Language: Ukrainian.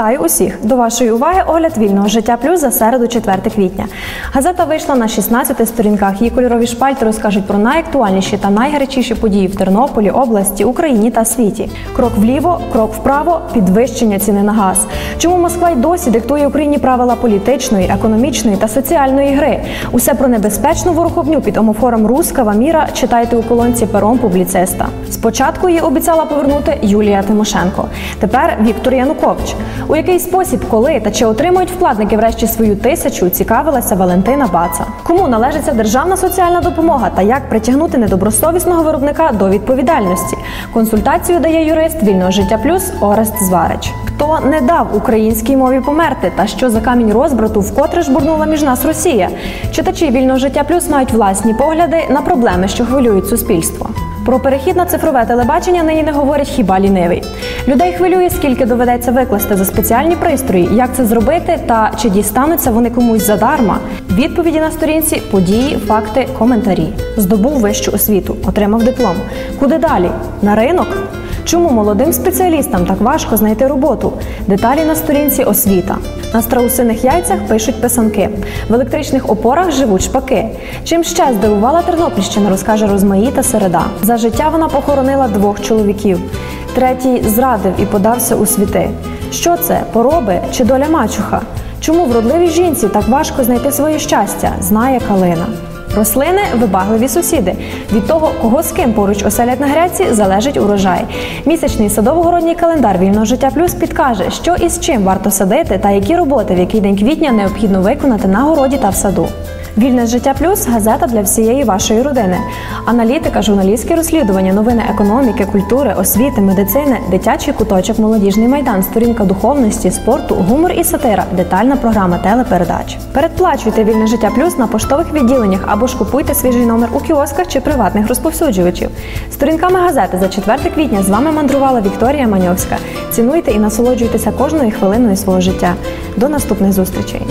Вітаю усіх! До вашої уваги огляд вільного життя плюс за середу 4 квітня. Газета вийшла на 16 сторінках. Її кольорові шпальти розкажуть про найактуальніші та найгарячіші події в Тернополі, області, Україні та світі. Крок вліво, крок вправо, підвищення ціни на газ. Чому Москва й досі диктує Україні правила політичної, економічної та соціальної гри? Усе про небезпечну вороховню під омофором Рускава міра читайте у колонці пером публіциста. Спочатку її обіцяла повернути Юлія Тимошенко. Тепер Віктор Янукович. У який спосіб, коли та чи отримують вкладники врешті свою тисячу, цікавилася Валентина Баца. Кому належиться державна соціальна допомога та як притягнути недобросовісного виробника до відповідальності? Консультацію дає юрист вільного життя плюс Орест Зварич. Хто не дав українській мові померти, та що за камінь розбрату вкотре жбурнула між нас Росія? Читачі вільного життя плюс мають власні погляди на проблеми, що хвилюють суспільство. Про перехід на цифрове телебачення нині не говорять хіба лінивий. Людей хвилює, скільки доведеться викласти за спеціальні пристрої, як це зробити та чи дістануться вони комусь задарма. Відповіді на сторінці, події, факти, коментарі. Здобув вищу освіту, отримав диплом. Куди далі? На ринок? Чому молодим спеціалістам так важко знайти роботу? Деталі на сторінці освіта. На страусиних яйцях пишуть писанки. В електричних опорах живуть шпаки. Чим ще здивувала Тернопільщина, розкаже Розмаїта Середа. За життя вона похоронила двох чоловіків. Третій зрадив і подався у світи. Що це? Пороби чи доля мачуха? Чому вродливій жінці так важко знайти своє щастя? Знає Калина. Рослини вибагливі сусіди. Від того, кого з ким поруч оселять на греці, залежить урожай. Місячний садово-городній календар вільного життя плюс підкаже, що і з чим варто садити та які роботи в який день квітня необхідно виконати на городі та в саду. Вільне життя плюс газета для всієї вашої родини. Аналітика, журналістське розслідування, новини економіки, культури, освіти, медицини, дитячий куточок, молодіжний майдан, сторінка духовності, спорту, гумор і сатира, детальна програма телепередач. Передплачуйте вільне життя плюс на поштових відділеннях або ж купуйте свіжий номер у кіосках чи приватних розповсюджувачів. Сторінками газети за 4 квітня з вами мандрувала Вікторія Маньовська. Цінуйте і насолоджуйтеся кожною хвилиною свого життя. До наступних зустрічей.